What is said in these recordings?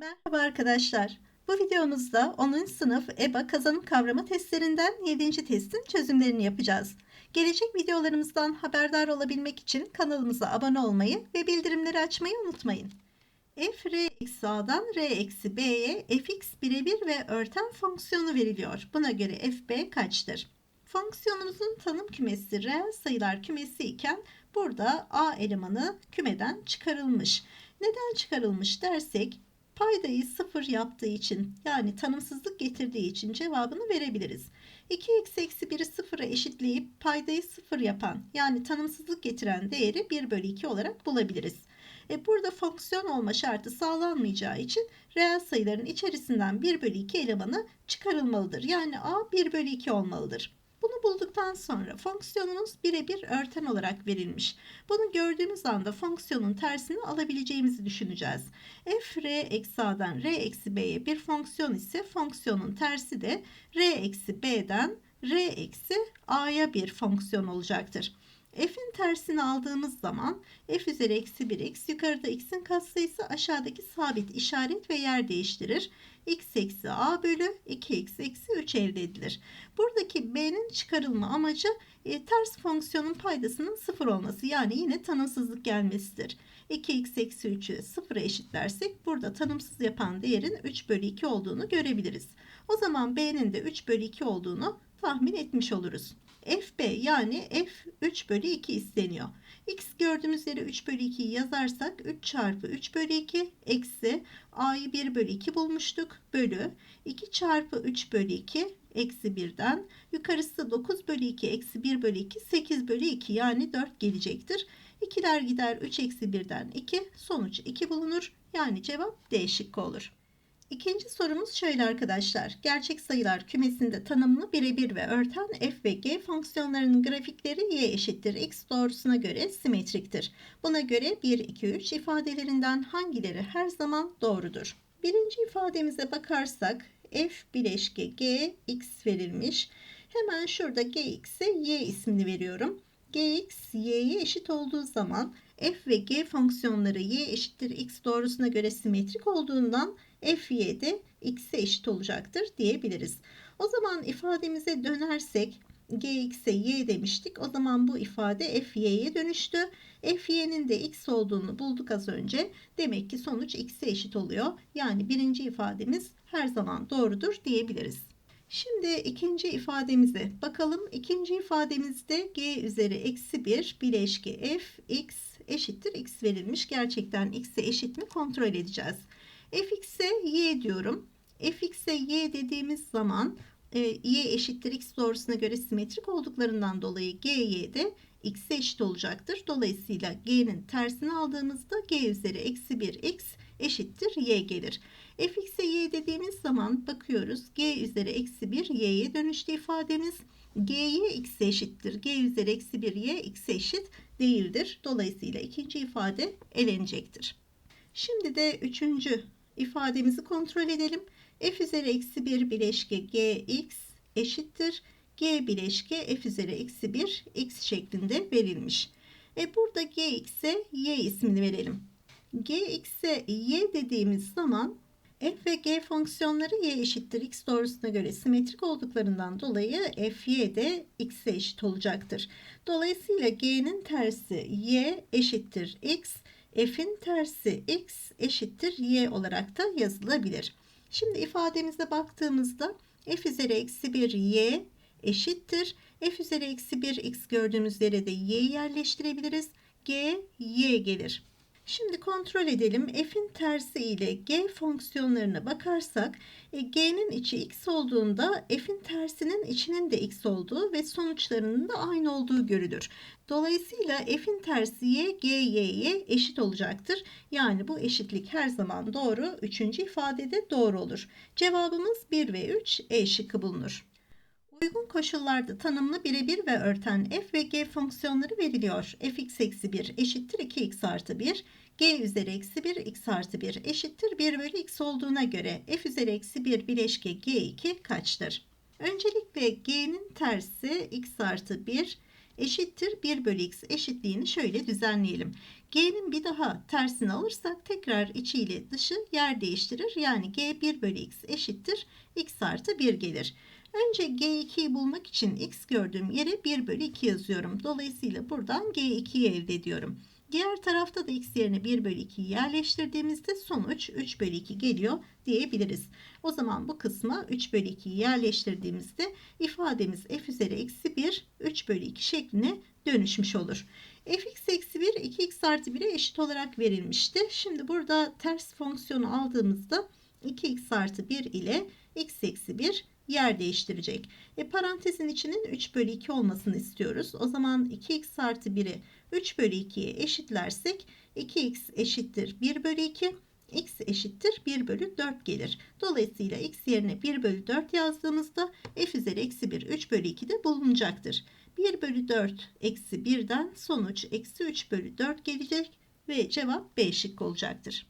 Merhaba arkadaşlar. Bu videomuzda 10. sınıf EBA kazanım kavrama testlerinden 7. testin çözümlerini yapacağız. Gelecek videolarımızdan haberdar olabilmek için kanalımıza abone olmayı ve bildirimleri açmayı unutmayın. f r eksi a'dan r eksi b'ye fx birebir ve örten fonksiyonu veriliyor. Buna göre fb kaçtır? Fonksiyonumuzun tanım kümesi reel sayılar kümesi iken burada a elemanı kümeden çıkarılmış. Neden çıkarılmış dersek paydayı sıfır yaptığı için yani tanımsızlık getirdiği için cevabını verebiliriz. 2x eksi 1'i sıfıra eşitleyip paydayı sıfır yapan yani tanımsızlık getiren değeri 1 bölü 2 olarak bulabiliriz. E burada fonksiyon olma şartı sağlanmayacağı için reel sayıların içerisinden 1 bölü 2 elemanı çıkarılmalıdır. Yani a 1 bölü 2 olmalıdır. Bunu bulduktan sonra fonksiyonumuz birebir örten olarak verilmiş. Bunu gördüğümüz anda fonksiyonun tersini alabileceğimizi düşüneceğiz. f r eksi a'dan r eksi b'ye bir fonksiyon ise fonksiyonun tersi de r eksi b'den r eksi a'ya bir fonksiyon olacaktır. F'in tersini aldığımız zaman f üzeri eksi 1x yukarıda x'in katsayısı aşağıdaki sabit işaret ve yer değiştirir. x eksi a bölü 2x eksi 3 elde edilir. Buradaki b'nin çıkarılma amacı e, ters fonksiyonun paydasının sıfır olması yani yine tanımsızlık gelmesidir. 2x eksi 3'ü sıfıra eşitlersek burada tanımsız yapan değerin 3 bölü 2 olduğunu görebiliriz. O zaman b'nin de 3 bölü 2 olduğunu tahmin etmiş oluruz. FB yani F 3 bölü 2 isteniyor. X gördüğümüz yere 3 bölü 2'yi yazarsak 3 çarpı 3 bölü 2 eksi A'yı 1 bölü 2 bulmuştuk. Bölü 2 çarpı 3 bölü 2 eksi 1'den yukarısı 9 bölü 2 eksi 1 bölü 2 8 bölü 2 yani 4 gelecektir. 2'ler gider 3 eksi 1'den 2 sonuç 2 bulunur. Yani cevap D şıkkı olur. İkinci sorumuz şöyle arkadaşlar. Gerçek sayılar kümesinde tanımlı birebir ve örten f ve g fonksiyonlarının grafikleri y eşittir x doğrusuna göre simetriktir. Buna göre 1, 2, 3 ifadelerinden hangileri her zaman doğrudur? Birinci ifademize bakarsak f bileşke g x verilmiş. Hemen şurada gx'e y ismini veriyorum. Gx y'ye eşit olduğu zaman f ve g fonksiyonları y eşittir x doğrusuna göre simetrik olduğundan f de x'e eşit olacaktır diyebiliriz. O zaman ifademize dönersek gx'e y demiştik. O zaman bu ifade fy'ye dönüştü. fy'nin de x olduğunu bulduk az önce. Demek ki sonuç x'e eşit oluyor. Yani birinci ifademiz her zaman doğrudur diyebiliriz. Şimdi ikinci ifademize bakalım. İkinci ifademizde g üzeri eksi 1 bileşke f x eşittir x verilmiş. Gerçekten x'e eşit mi kontrol edeceğiz fx'e y diyorum. fx'e y dediğimiz zaman e, y eşittir x doğrusuna göre simetrik olduklarından dolayı gy de x'e eşit olacaktır. Dolayısıyla g'nin tersini aldığımızda g üzeri eksi 1 x eşittir y gelir. fx'e y dediğimiz zaman bakıyoruz g üzeri eksi 1 y'ye dönüştü ifademiz. g'ye x eşittir. g üzeri eksi 1 y x'e eşit değildir. Dolayısıyla ikinci ifade elenecektir. Şimdi de üçüncü ifademizi kontrol edelim. f üzeri eksi 1 bileşke gx eşittir. g bileşke f üzeri eksi 1 x şeklinde verilmiş. E burada gx'e y ismini verelim. Gx'e y dediğimiz zaman f ve g fonksiyonları y eşittir x doğrusuna göre simetrik olduklarından dolayı fy de x'e eşit olacaktır. Dolayısıyla g'nin tersi y eşittir x f'in tersi x eşittir y olarak da yazılabilir. Şimdi ifademize baktığımızda f üzeri eksi 1 y eşittir. f üzeri eksi 1 x gördüğümüz yere de y yerleştirebiliriz. g y gelir. Şimdi kontrol edelim. F'in tersi ile G fonksiyonlarına bakarsak e, G'nin içi X olduğunda F'in tersinin içinin de X olduğu ve sonuçlarının da aynı olduğu görülür. Dolayısıyla F'in tersi Y, G, Y'ye eşit olacaktır. Yani bu eşitlik her zaman doğru. Üçüncü ifadede doğru olur. Cevabımız 1 ve 3 E şıkkı bulunur. Uygun koşullarda tanımlı birebir ve örten f ve g fonksiyonları veriliyor. fx eksi 1 eşittir 2x artı 1, g üzeri eksi 1 x artı 1 eşittir 1 bölü x olduğuna göre f üzeri eksi 1 bileşke g2 kaçtır? Öncelikle g'nin tersi x artı 1 eşittir 1 bölü x eşitliğini şöyle düzenleyelim. G'nin bir daha tersini alırsak tekrar içi ile dışı yer değiştirir. Yani G 1 bölü x eşittir x artı 1 gelir. Önce G2'yi bulmak için x gördüğüm yere 1 bölü 2 yazıyorum. Dolayısıyla buradan G2'yi elde ediyorum. Diğer tarafta da x yerine 1 bölü 2'yi yerleştirdiğimizde sonuç 3 bölü 2 geliyor diyebiliriz. O zaman bu kısma 3 bölü 2'yi yerleştirdiğimizde ifademiz f üzeri eksi 1 3 bölü 2 şekline dönüşmüş olur. fx eksi 1 2x artı 1'e eşit olarak verilmişti. Şimdi burada ters fonksiyonu aldığımızda 2x artı 1 ile x eksi 1 yer değiştirecek. E, parantezin içinin 3 bölü 2 olmasını istiyoruz. O zaman 2x artı 1'i 3 bölü 2'ye eşitlersek 2x eşittir 1 bölü 2 x eşittir 1 bölü 4 gelir. Dolayısıyla x yerine 1 bölü 4 yazdığımızda f üzeri eksi 1 3 bölü 2 de bulunacaktır. 1 bölü 4 eksi 1'den sonuç eksi 3 bölü 4 gelecek ve cevap B şıkkı olacaktır.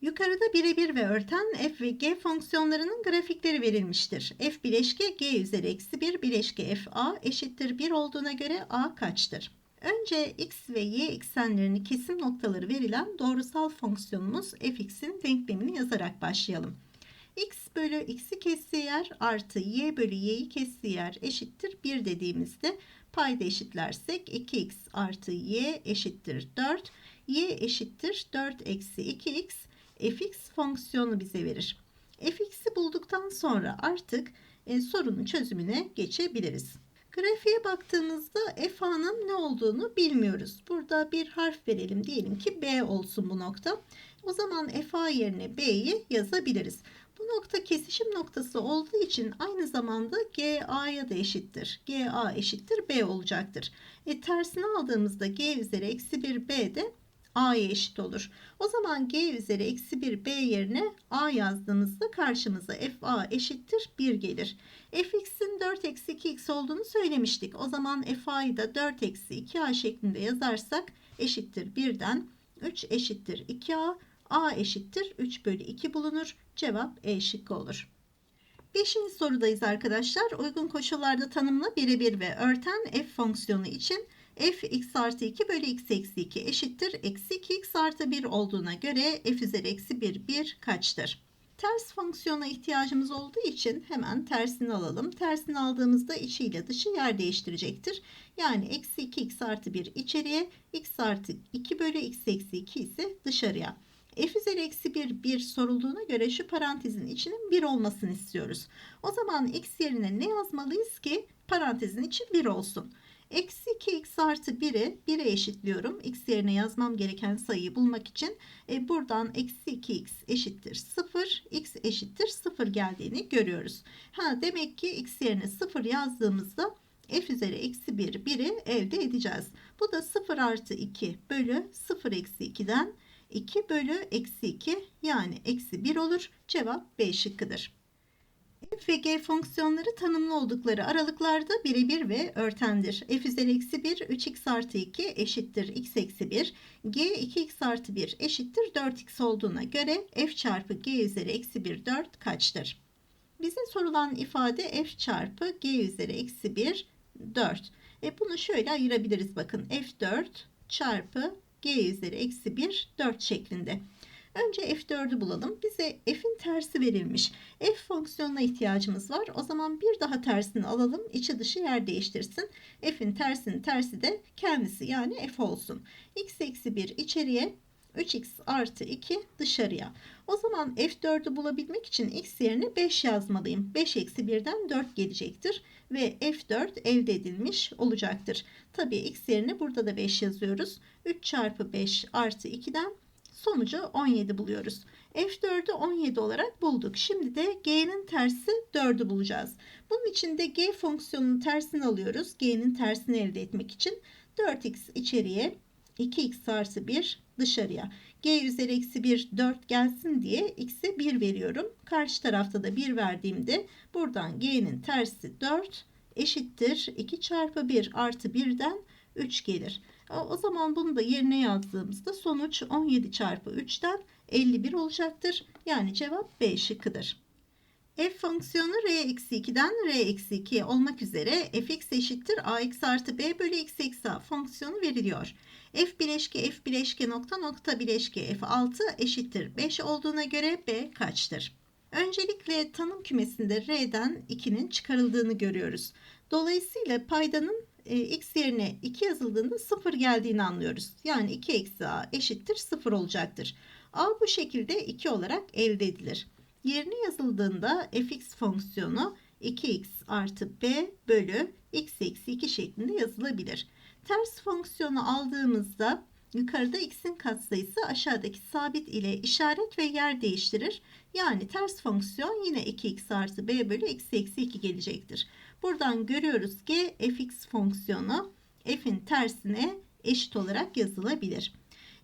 Yukarıda birebir ve örten f ve g fonksiyonlarının grafikleri verilmiştir. f bileşke g üzeri eksi 1 bileşke f a eşittir 1 olduğuna göre a kaçtır? Önce x ve y eksenlerini kesim noktaları verilen doğrusal fonksiyonumuz fx'in denklemini yazarak başlayalım. x bölü x'i kestiği yer artı y bölü y'yi kestiği yer eşittir 1 dediğimizde payda eşitlersek 2x artı y eşittir 4 y eşittir 4 eksi 2x fx fonksiyonu bize verir. fx'i bulduktan sonra artık e, sorunun çözümüne geçebiliriz. Grafiğe baktığımızda fa'nın ne olduğunu bilmiyoruz. Burada bir harf verelim. Diyelim ki B olsun bu nokta. O zaman fa yerine B'yi yazabiliriz. Bu nokta kesişim noktası olduğu için aynı zamanda GA'ya da eşittir. GA eşittir B olacaktır. E, tersini aldığımızda G üzeri eksi 1 B de A'ya eşit olur. O zaman G üzeri eksi 1 B yerine A yazdığımızda karşımıza FA eşittir 1 gelir. fx'in 4 eksi 2x olduğunu söylemiştik. O zaman FA'yı da 4 eksi 2A şeklinde yazarsak eşittir 1'den 3 eşittir 2A A eşittir 3 bölü 2 bulunur. Cevap E şıkkı olur. Beşinci sorudayız arkadaşlar. Uygun koşullarda tanımla birebir ve örten f fonksiyonu için f x artı 2 bölü x eksi 2 eşittir. Eksi 2 x artı 1 olduğuna göre f üzeri eksi 1 1 kaçtır? Ters fonksiyona ihtiyacımız olduğu için hemen tersini alalım. Tersini aldığımızda içi ile dışı yer değiştirecektir. Yani eksi 2x artı 1 içeriye x artı 2 bölü x eksi 2 ise dışarıya. f üzeri eksi 1 1 sorulduğuna göre şu parantezin içinin 1 olmasını istiyoruz. O zaman x yerine ne yazmalıyız ki parantezin içi 1 olsun. Eksi 2x artı 1'i 1'e eşitliyorum. x yerine yazmam gereken sayıyı bulmak için e, buradan eksi 2x eşittir 0, x eşittir 0 geldiğini görüyoruz. Ha, demek ki x yerine 0 yazdığımızda f üzeri eksi 1 1'i elde edeceğiz. Bu da 0 artı 2 bölü 0 eksi 2'den 2 bölü eksi 2 yani eksi 1 olur. Cevap B şıkkıdır ve g fonksiyonları tanımlı oldukları aralıklarda birebir ve örtendir. f üzeri eksi 1 3x artı 2 eşittir x eksi 1. g 2x artı 1 eşittir 4x olduğuna göre f çarpı g üzeri eksi 1 4 kaçtır? Bize sorulan ifade f çarpı g üzeri eksi 1 4. E bunu şöyle ayırabiliriz bakın f4 çarpı g üzeri eksi 1 4 şeklinde. Önce f4'ü bulalım. Bize f'in tersi verilmiş. f fonksiyonuna ihtiyacımız var. O zaman bir daha tersini alalım. İçi dışı yer değiştirsin. f'in tersinin tersi de kendisi yani f olsun. x eksi 1 içeriye 3x artı 2 dışarıya. O zaman f4'ü bulabilmek için x yerine 5 yazmalıyım. 5 eksi 1'den 4 gelecektir. Ve f4 elde edilmiş olacaktır. Tabii x yerine burada da 5 yazıyoruz. 3 çarpı 5 artı 2'den Sonucu 17 buluyoruz. F4'ü 17 olarak bulduk. Şimdi de G'nin tersi 4'ü bulacağız. Bunun için de G fonksiyonunun tersini alıyoruz. G'nin tersini elde etmek için 4x içeriye 2x artı 1 dışarıya. G üzeri eksi 1 4 gelsin diye x'e 1 veriyorum. Karşı tarafta da 1 verdiğimde buradan G'nin tersi 4 eşittir 2 çarpı 1 artı 1'den 3 gelir. O zaman bunu da yerine yazdığımızda sonuç 17 çarpı 3'ten 51 olacaktır. Yani cevap B şıkkıdır. f fonksiyonu r-2'den r-2 olmak üzere fx eşittir ax artı b bölü x eksi a fonksiyonu veriliyor. F bileşke F bileşke nokta nokta bileşke F6 eşittir 5 olduğuna göre B kaçtır? Öncelikle tanım kümesinde R'den 2'nin çıkarıldığını görüyoruz. Dolayısıyla paydanın e, x yerine 2 yazıldığında 0 geldiğini anlıyoruz. Yani 2 eksi a eşittir 0 olacaktır. a bu şekilde 2 olarak elde edilir. Yerine yazıldığında fx fonksiyonu 2x artı b bölü x eksi 2 şeklinde yazılabilir. Ters fonksiyonu aldığımızda yukarıda x'in katsayısı aşağıdaki sabit ile işaret ve yer değiştirir. Yani ters fonksiyon yine 2x artı b bölü x eksi 2 gelecektir. Buradan görüyoruz ki fx fonksiyonu f'in tersine eşit olarak yazılabilir.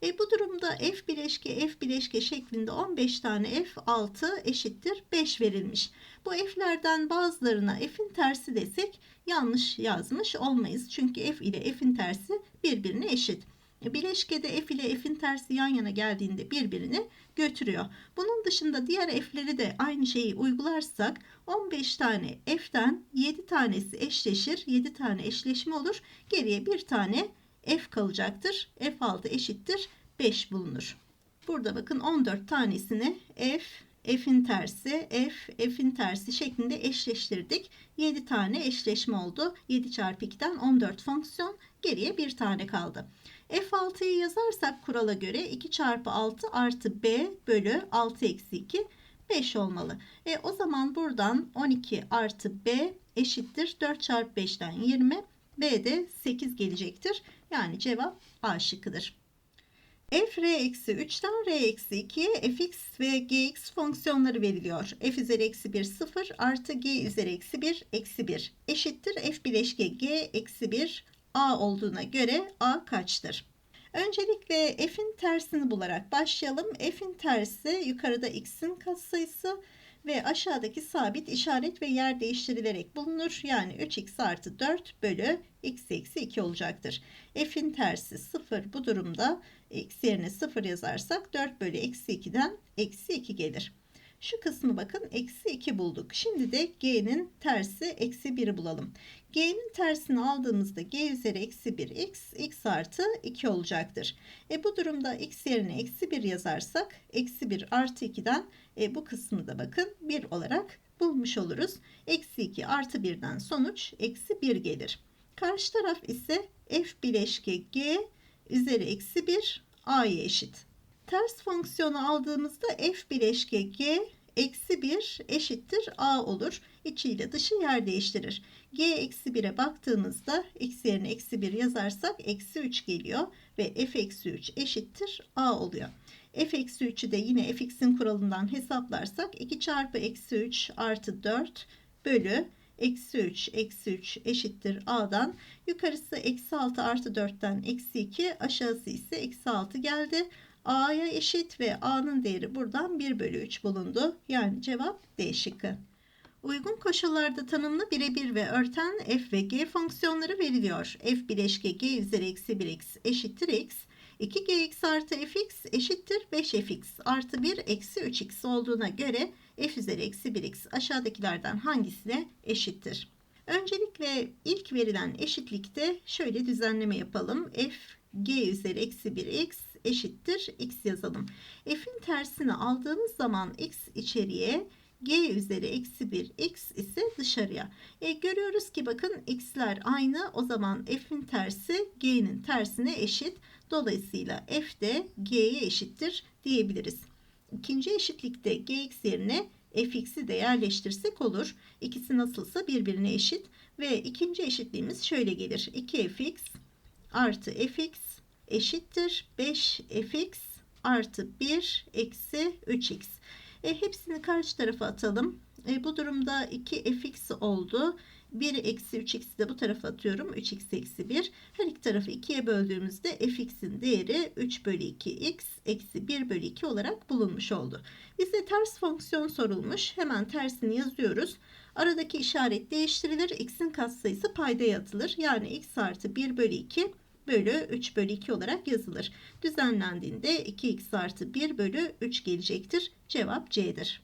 E, bu durumda f bileşke f bileşke şeklinde 15 tane f6 eşittir 5 verilmiş. Bu f'lerden bazılarına f'in tersi desek yanlış yazmış olmayız. Çünkü f ile f'in tersi birbirine eşit. E, bileşkede f ile f'in tersi yan yana geldiğinde birbirini götürüyor. Bunun dışında diğer f'leri de aynı şeyi uygularsak 15 tane f'ten 7 tanesi eşleşir. 7 tane eşleşme olur. Geriye bir tane f kalacaktır. f6 eşittir 5 bulunur. Burada bakın 14 tanesini f, f'in tersi, f, f'in tersi şeklinde eşleştirdik. 7 tane eşleşme oldu. 7 çarpı 2'den 14 fonksiyon. Geriye bir tane kaldı. F6'yı yazarsak kurala göre 2 çarpı 6 artı B bölü 6 eksi 2 5 olmalı. E, o zaman buradan 12 artı B eşittir 4 çarpı 5'ten 20. B de 8 gelecektir. Yani cevap A şıkkıdır. f r eksi 3'ten r eksi 2'ye fx ve gx fonksiyonları veriliyor. f üzeri eksi 1 0 artı g üzeri eksi 1 eksi 1 eşittir f bileşke g eksi 1 a olduğuna göre a kaçtır? Öncelikle f'in tersini bularak başlayalım. f'in tersi yukarıda x'in katsayısı ve aşağıdaki sabit işaret ve yer değiştirilerek bulunur. Yani 3x artı 4 bölü x eksi 2 olacaktır. f'in tersi 0 bu durumda x yerine 0 yazarsak 4 bölü eksi 2'den eksi 2 gelir. Şu kısmı bakın eksi 2 bulduk. Şimdi de g'nin tersi eksi 1'i bulalım. G'nin tersini aldığımızda g üzeri eksi 1 x, x artı 2 olacaktır. E bu durumda x yerine eksi 1 yazarsak eksi 1 artı 2'den e, bu kısmı da bakın 1 olarak bulmuş oluruz. Eksi 2 artı 1'den sonuç eksi 1 gelir. Karşı taraf ise f bileşke g üzeri eksi 1 a'ya eşit. Ters fonksiyonu aldığımızda f bileşke g eksi 1 eşittir a olur. İçi ile dışı yer değiştirir. g eksi 1'e baktığımızda x yerine eksi 1 yazarsak eksi 3 geliyor ve f eksi 3 eşittir a oluyor. f eksi 3'ü de yine fx'in kuralından hesaplarsak 2 çarpı eksi 3 artı 4 bölü eksi 3 eksi 3 eşittir a'dan yukarısı eksi 6 artı 4'ten eksi 2 aşağısı ise eksi 6 geldi. A'ya eşit ve A'nın değeri buradan 1 bölü 3 bulundu. Yani cevap D şıkkı. Uygun koşullarda tanımlı birebir ve örten f ve g fonksiyonları veriliyor. f bileşke g üzeri eksi 1x eşittir x. 2gx artı fx eşittir 5fx artı 1 eksi 3x olduğuna göre f üzeri eksi 1x aşağıdakilerden hangisine eşittir? Öncelikle ilk verilen eşitlikte şöyle düzenleme yapalım. f g üzeri eksi 1x eşittir x yazalım. F'in tersini aldığımız zaman x içeriye g üzeri eksi 1 x ise dışarıya. E, görüyoruz ki bakın x'ler aynı o zaman f'in tersi g'nin tersine eşit. Dolayısıyla f de g'ye eşittir diyebiliriz. İkinci eşitlikte gx yerine fx'i de yerleştirsek olur. İkisi nasılsa birbirine eşit ve ikinci eşitliğimiz şöyle gelir. 2fx artı fx eşittir 5fx artı 1 eksi 3x. E, hepsini karşı tarafa atalım. E, bu durumda 2fx oldu. 1 eksi 3x'i de bu tarafa atıyorum. 3x eksi 1. Her iki tarafı 2'ye böldüğümüzde fx'in değeri 3 bölü 2x eksi 1 bölü 2 olarak bulunmuş oldu. Bize ters fonksiyon sorulmuş. Hemen tersini yazıyoruz. Aradaki işaret değiştirilir. x'in katsayısı paydaya atılır. Yani x artı 1 bölü 2 bölü 3 bölü 2 olarak yazılır. Düzenlendiğinde 2x artı 1 bölü 3 gelecektir. Cevap C'dir.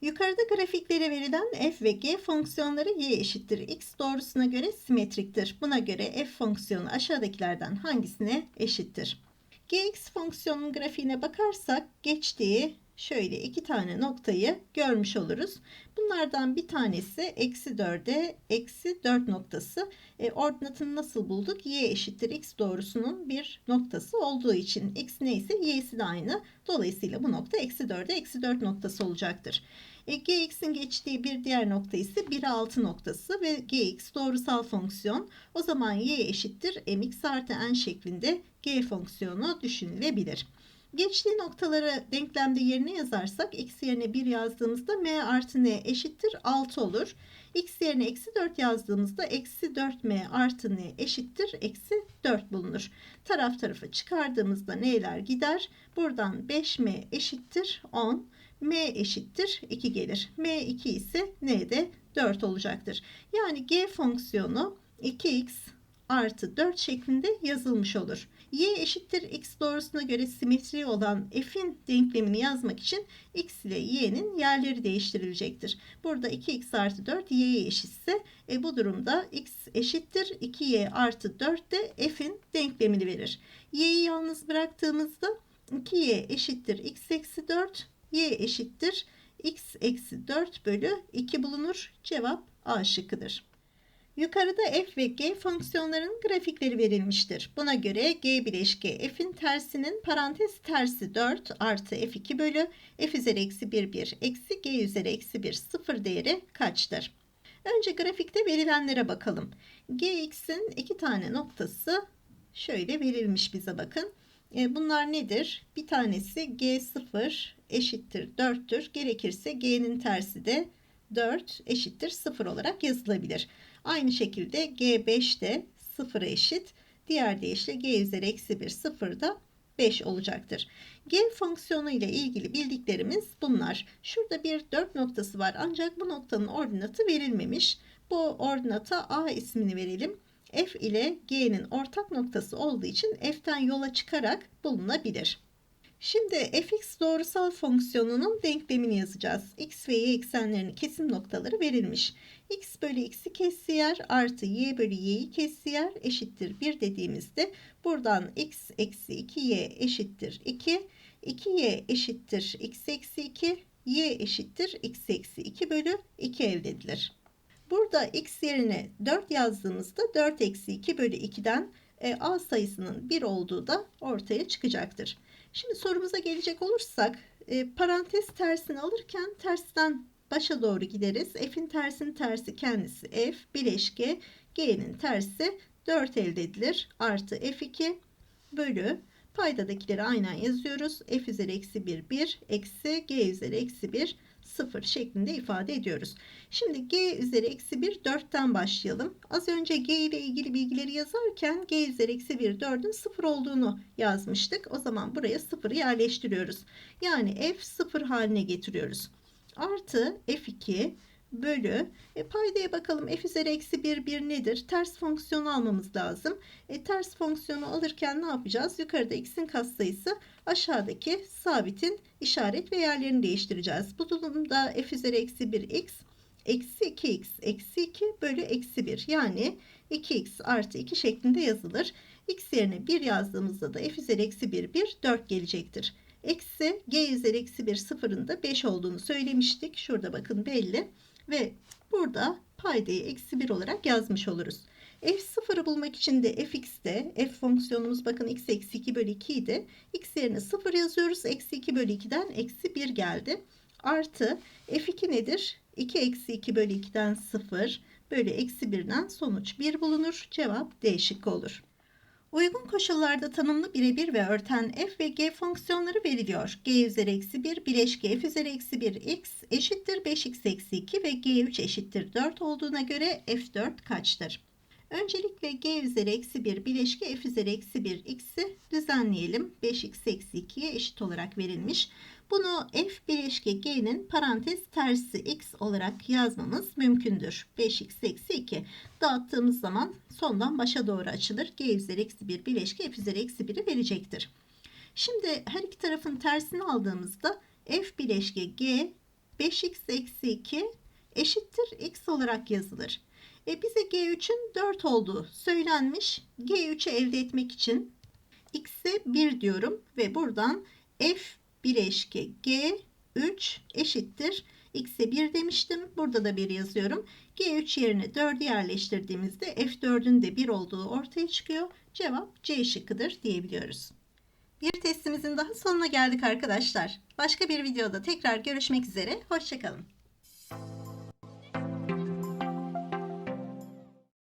Yukarıda grafiklere verilen f ve g fonksiyonları y eşittir x doğrusuna göre simetriktir. Buna göre f fonksiyonu aşağıdakilerden hangisine eşittir? gx fonksiyonunun grafiğine bakarsak geçtiği şöyle iki tane noktayı görmüş oluruz. Bunlardan bir tanesi eksi 4'e eksi 4 noktası. E, ordinatını nasıl bulduk? y eşittir x doğrusunun bir noktası olduğu için x neyse y'si de aynı. Dolayısıyla bu nokta eksi 4'e eksi 4 noktası olacaktır. E, gx'in geçtiği bir diğer nokta ise 1'e 6 noktası ve gx doğrusal fonksiyon. O zaman y eşittir mx artı n şeklinde g fonksiyonu düşünülebilir. Geçtiği noktaları denklemde yerine yazarsak x yerine 1 yazdığımızda m artı n eşittir 6 olur. x yerine eksi 4 yazdığımızda eksi 4m artı n eşittir eksi 4 bulunur. Taraf tarafa çıkardığımızda n'ler gider. Buradan 5m eşittir 10 m eşittir 2 gelir. m 2 ise n de 4 olacaktır. Yani g fonksiyonu 2x artı 4 şeklinde yazılmış olur. y eşittir x doğrusuna göre simetri olan f'in denklemini yazmak için x ile y'nin yerleri değiştirilecektir. Burada 2x artı 4 y'ye eşitse e, bu durumda x eşittir 2y artı 4 de f'in denklemini verir. y'yi yalnız bıraktığımızda 2y eşittir x eksi 4 y eşittir x eksi 4 bölü 2 bulunur. Cevap A şıkkıdır. Yukarıda f ve g fonksiyonlarının grafikleri verilmiştir. Buna göre g bileşke f'in tersinin parantez tersi 4 artı f2 bölü f üzeri eksi 1 1 eksi g üzeri eksi 1 sıfır değeri kaçtır? Önce grafikte verilenlere bakalım. gx'in iki tane noktası şöyle verilmiş bize bakın. E, bunlar nedir? Bir tanesi G0 eşittir 4'tür. Gerekirse G'nin tersi de 4 eşittir 0 olarak yazılabilir. Aynı şekilde G5 de 0'a eşit. Diğer deyişle G üzeri eksi 1 0 da 5 olacaktır. G fonksiyonu ile ilgili bildiklerimiz bunlar. Şurada bir 4 noktası var ancak bu noktanın ordinatı verilmemiş. Bu ordinata A ismini verelim f ile g'nin ortak noktası olduğu için f'ten yola çıkarak bulunabilir. Şimdi fx doğrusal fonksiyonunun denklemini yazacağız. x ve y eksenlerinin kesim noktaları verilmiş. x bölü x'i kestiyer artı y bölü y'yi kestiyer eşittir 1 dediğimizde buradan x eksi 2y eşittir 2, 2y eşittir x eksi 2, y eşittir x eksi 2 bölü 2 elde edilir. Burada x yerine 4 yazdığımızda 4 eksi 2 bölü 2'den e, a sayısının 1 olduğu da ortaya çıkacaktır. Şimdi sorumuza gelecek olursak e, parantez tersini alırken tersten başa doğru gideriz. F'in tersinin tersi kendisi F bileşke G'nin tersi 4 elde edilir. Artı F2 bölü paydadakileri aynen yazıyoruz. F üzeri eksi 1 1 eksi G üzeri eksi 1 0 şeklinde ifade ediyoruz. Şimdi g üzeri eksi 1 4'ten başlayalım. Az önce g ile ilgili bilgileri yazarken g üzeri eksi 1 4'ün 0 olduğunu yazmıştık. O zaman buraya 0'ı yerleştiriyoruz. Yani f 0 haline getiriyoruz. Artı f2 bölü e, paydaya bakalım f üzeri eksi 1 1 nedir? Ters fonksiyonu almamız lazım. E, ters fonksiyonu alırken ne yapacağız? Yukarıda x'in katsayısı aşağıdaki sabitin işaret ve yerlerini değiştireceğiz. Bu durumda f üzeri eksi 1 x eksi 2x eksi 2 bölü eksi 1 yani 2x artı 2 şeklinde yazılır. x yerine 1 yazdığımızda da f üzeri eksi 1 1 4 gelecektir. Eksi g üzeri eksi 1 sıfırın da 5 olduğunu söylemiştik. Şurada bakın belli. Ve burada paydayı eksi 1 olarak yazmış oluruz. F0'ı bulmak için de fx'te f fonksiyonumuz bakın x eksi 2 bölü 2 idi. x yerine 0 yazıyoruz. Eksi 2 bölü 2'den eksi 1 geldi. Artı f2 nedir? 2 eksi 2 bölü 2'den 0 bölü eksi 1'den sonuç 1 bulunur. Cevap D şıkkı olur. Uygun koşullarda tanımlı birebir ve örten f ve g fonksiyonları veriliyor. g üzeri eksi 1 bileşke f üzeri eksi 1 x eşittir 5x eksi 2 ve g3 eşittir 4 olduğuna göre f4 kaçtır? Öncelikle g üzeri eksi 1 bileşke f üzeri eksi 1 x'i düzenleyelim. 5x eksi 2'ye eşit olarak verilmiş. Bunu f bileşke g'nin parantez tersi x olarak yazmamız mümkündür. 5x eksi 2 dağıttığımız zaman sondan başa doğru açılır. g üzeri eksi 1 bileşke f üzeri eksi 1'i verecektir. Şimdi her iki tarafın tersini aldığımızda f bileşke g 5x eksi 2 eşittir x olarak yazılır. E bize G3'ün 4 olduğu söylenmiş. G3'ü elde etmek için x'e 1 diyorum ve buradan f bileşke G3 eşittir. X'e 1 demiştim. Burada da 1 yazıyorum. G3 yerine 4'ü yerleştirdiğimizde F4'ün de 1 olduğu ortaya çıkıyor. Cevap C şıkkıdır diyebiliyoruz. Bir testimizin daha sonuna geldik arkadaşlar. Başka bir videoda tekrar görüşmek üzere. Hoşçakalın.